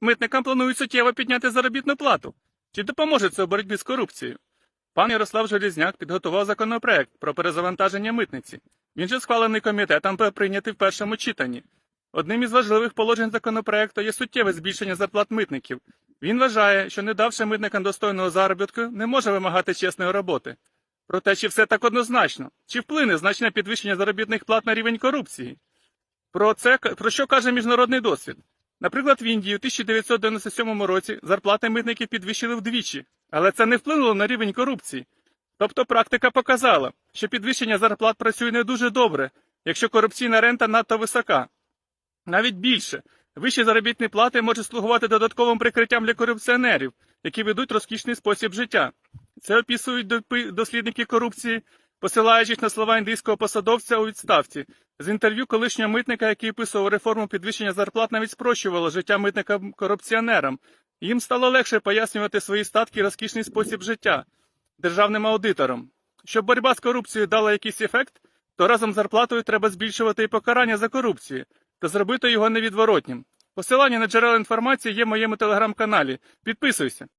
Митникам планують суттєво підняти заробітну плату. Чи допоможе це у боротьбі з корупцією? Пан Ярослав Желізняк підготував законопроект про перезавантаження митниці. Він же схвалений комітетом прийнятий в першому читанні. Одним із важливих положень законопроекту є суттєве збільшення зарплат митників. Він вважає, що не давши митникам достойного заробітку, не може вимагати чесної роботи. Проте, чи все так однозначно? Чи вплине значне підвищення заробітних плат на рівень корупції? Про це про що каже міжнародний досвід? Наприклад, в Індії у 1997 році зарплати митників підвищили вдвічі, але це не вплинуло на рівень корупції. Тобто практика показала, що підвищення зарплат працює не дуже добре, якщо корупційна рента надто висока. Навіть більше, вищі заробітні плати можуть слугувати додатковим прикриттям для корупціонерів, які ведуть розкішний спосіб життя. Це описують дослідники корупції, посилаючись на слова індійського посадовця у відставці. З інтерв'ю колишнього митника, який описував реформу підвищення зарплат, навіть спрощувало життя митника корупціонерам. Їм стало легше пояснювати свої статки і розкішний спосіб життя державним аудиторам. Щоб боротьба з корупцією дала якийсь ефект, то разом з зарплатою треба збільшувати і покарання за корупцію та зробити його невідворотнім. Посилання на джерела інформації є в моєму телеграм-каналі. Підписуйся.